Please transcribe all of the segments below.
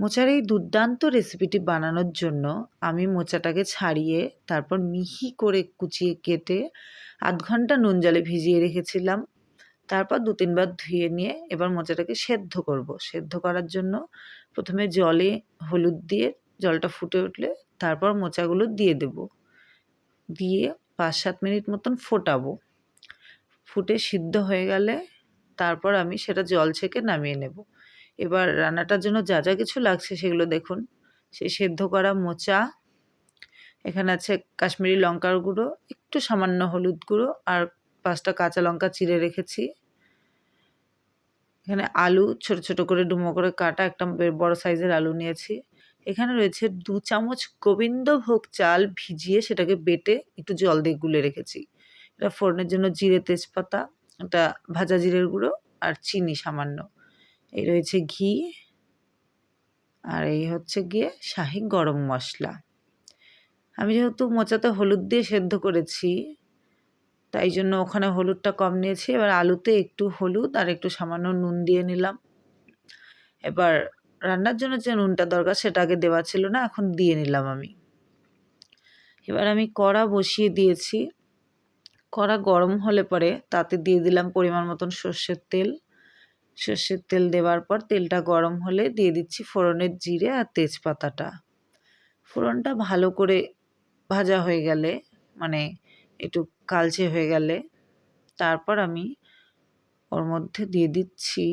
মোচার এই দুর্দান্ত রেসিপিটি বানানোর জন্য আমি মোচাটাকে ছাড়িয়ে তারপর মিহি করে কুচিয়ে কেটে আধ ঘণ্টা নুন জলে ভিজিয়ে রেখেছিলাম। তারপর দু তিনবার ধুয়ে নিয়ে এবার মোচাটাকে সেদ্ধ করব। সেদ্ধ করার জন্য প্রথমে জলে হলুদ দিয়ে জলটা ফুটে উঠলে তারপর মোচাগুলো দিয়ে দেব। দিয়ে পাঁচ সাত মিনিট মতন ফোটাবো। ফুটে সিদ্ধ হয়ে গেলে তারপর আমি সেটা জল ছেঁকে নামিয়ে নেব। এবার রান্নাটার জন্য যা যা কিছু লাগছে সেগুলো দেখুন। সেই সেদ্ধ করা মোচা, এখানে আছে কাশ্মীরি লঙ্কার গুঁড়ো, একটু সামান্য হলুদ গুঁড়ো আর পাঁচটা কাঁচা লঙ্কা চিড়ে রেখেছি। এখানে আলু, ছোট ছোট করে ডুমো করে কাটা একটা বড় সাইজের আলু নিয়েছি। এখানে রয়েছে দু চামচ গোবিন্দভোগ চাল ভিজিয়ে সেটাকে বেটে একটু জল দিয়ে গুলে রেখেছি। এটা ফোড়নের জন্য জিরে তেজপাতা, একটা ভাজা জিরের গুঁড়ো আর চিনি সামান্য। এই রয়েছে ঘি আর এই হচ্ছে গিয়ে শাহি গরম মশলা। আমি যেহেতু মোচাতে হলুদ দিয়ে সেদ্ধ করেছি, তাই জন্য ওখানে হলুদটা কম নিয়েছি। এবার আলুতে একটু হলুদ আর একটু সামান্য নুন দিয়ে নিলাম। এবার রান্নার জন্য যে নুনটা দরকার সেটা আগে দেওয়া ছিল না, এখন দিয়ে নিলাম আমি। এবার আমি কড়া বসিয়ে দিয়েছি। কড়া গরম হলে পরে তাতে দিয়ে দিলাম পরিমাণ মতন সর্ষের তেল। সর্ষের তেল দেওয়ার পর তেলটা গরম হলে দিয়ে দিচ্ছি ফোড়নের জিরে আর তেজপাতাটা। ফোড়নটা ভালো করে ভাজা হয়ে গেলে মানে একটু কালচে হয়ে গেলে, তারপর আমি ওর মধ্যে দিয়ে দিচ্ছি।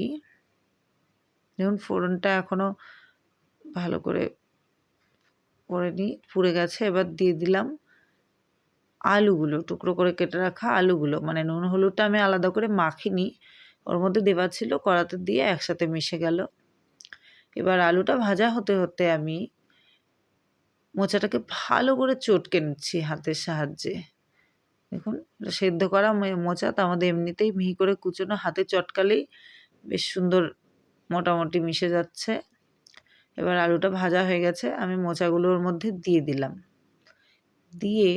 দেখুন, ফোড়নটা এখনও ভালো করে করে নিই, পুড়ে গেছে। এবার দিয়ে দিলাম আলুগুলো, টুকরো করে কেটে রাখা আলুগুলো। মানে নুন হলুদটা আমি আলাদা করে মাখিনি। ওর মধ্যে দেওয়া ছিল কড়াতে দিয়ে একসাথে মিশে গেল। এবার আলুটা ভাজা হতে হতে আমি মোচাটাকে ভালো করে চটকে নিচ্ছি হাতের সাহায্যে। দেখুন সেদ্ধ করা মোচা তো আমাদের এমনিতেই মিহি করে কুচোনো হাতে চটকালেই বেশ সুন্দর মোটামুটি মিশে যাচ্ছে। এবার আলুটা ভাজা হয়ে গেছে, আমি মোচাগুলোর মধ্যে দিয়ে দিলাম। দিয়ে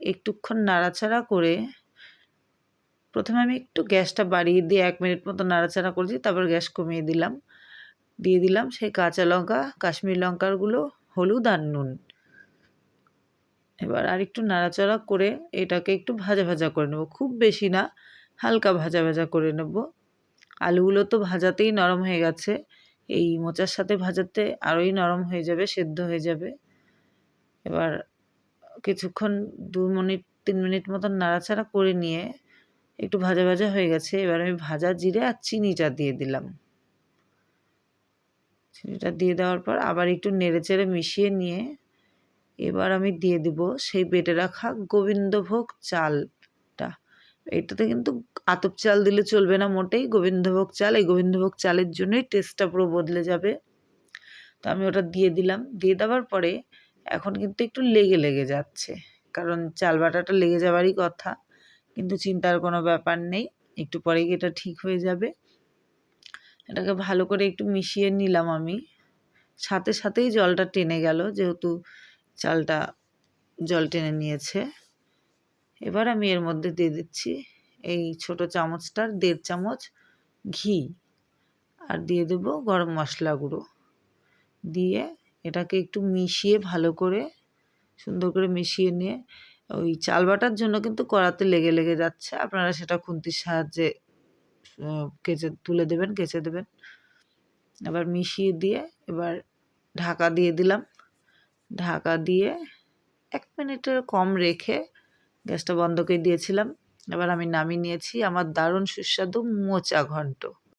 একটুক্ষণ নাড়াচাড়া করে প্রথমে আমি একটু গ্যাসটা বাড়িয়ে দিয়ে এক মিনিট মতো নাড়াচাড়া করেছি, তারপর গ্যাস কমিয়ে দিলাম। দিয়ে দিলাম সেই কাঁচা লঙ্কা, কাশ্মীর লঙ্কারগুলো হলুদ আর নুন। এবার আর একটু নাড়াচাড়া করে এটাকে একটু ভাজা ভাজা করে নেব। খুব বেশি না, হালকা ভাজা ভাজা করে নেব। আলুগুলো তো ভাজাতেই নরম হয়ে গেছে, এই মোচার সাথে ভাজাতে আরোই নরম হয়ে যাবে, সেদ্ধ হয়ে যাবে। এবার কিছুক্ষণ দু মিনিট, তিন মিনিট মতন নাড়াচাড়া করে নিয়ে একটু ভাজা ভাজা হয়ে গেছে। এবার আমি ভাজা জিরে আর চিনিটা দিয়ে দিলাম। চিনিটা দিয়ে দেওয়ার পর আবার একটু নেড়ে চেড়ে মিশিয়ে নিয়ে এবার আমি দিয়ে দিব সেই বেটে রাখা গোবিন্দভোগ চালটা। এটাতে কিন্তু আতপ চাল দিলে চলবে না মোটেই। গোবিন্দভোগ চাল, এই গোবিন্দভোগ চালের জন্যই টেস্টটা পুরো বদলে যাবে। তো আমি ওটা দিয়ে দিলাম। দিয়ে দেওয়ার পরে এখন কিন্তু একটু লেগে লেগে যাচ্ছে। কারণ চাল বাটাটা লেগে যাওয়ারই কথা। কিন্তু চিন্তার কোনো ব্যাপার নেই। একটু পরেই এটা ঠিক হয়ে যাবে। এটাকে ভালো করে একটু মিশিয়ে নিলাম আমি। সাথে সাথেই জলটা টেনে গেল, যেহেতু চালটা জল টেনে নিয়েছে। এবার আমি এর মধ্যে দিয়ে দিচ্ছি এই ছোট চামচটার দেড় চামচ ঘি। আর দিয়ে দেব গরম মশলা গুঁড়ো। দিয়ে এটাকে একটু মিশিয়ে ভালো করে, সুন্দর করে মিশিয়ে নিয়ে ওই চাল বাটার জন্য কিন্তু কড়াতে লেগে লেগে যাচ্ছে। আপনারা সেটা খুন্তির সাহায্যে কেচে, তুলে দেবেন, কেচে দেবেন। এবার মিশিয়ে দিয়ে এবার ঢাকা দিয়ে দিলাম। ঢাকা দিয়ে এক মিনিটের কম রেখে গ্যাসটা বন্ধ করে দিয়েছিলাম। এবার আমি নামিয়ে নিয়েছি। আমার দারুণ সুস্বাদু মোচা ঘন্ট।